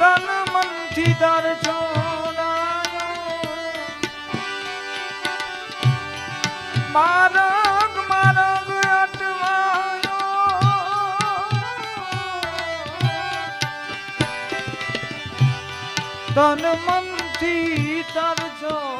તન મનથી તાર છોડાયો મારા મારા અટવાયો. તન મનથી તાર છોડાયો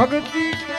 ભક્તિ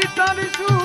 શીતળ શું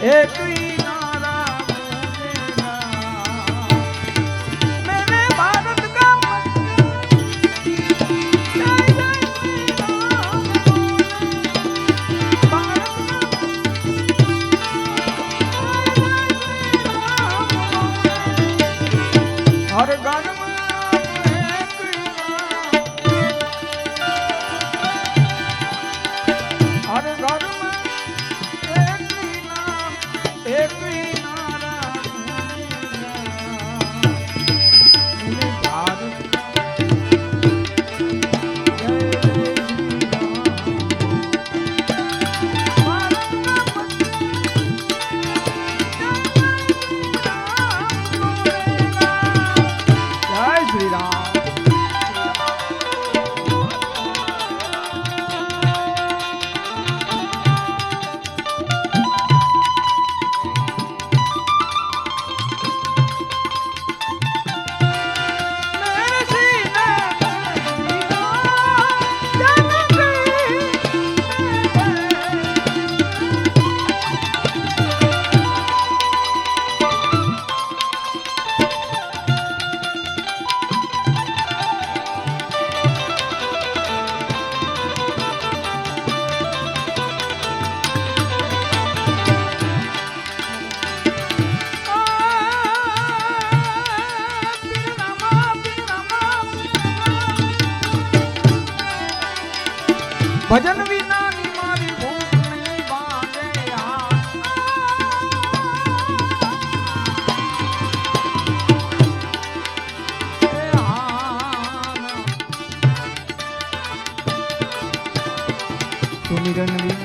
એક ભજન વિના મારી વિના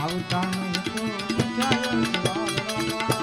આવતા નહીં તો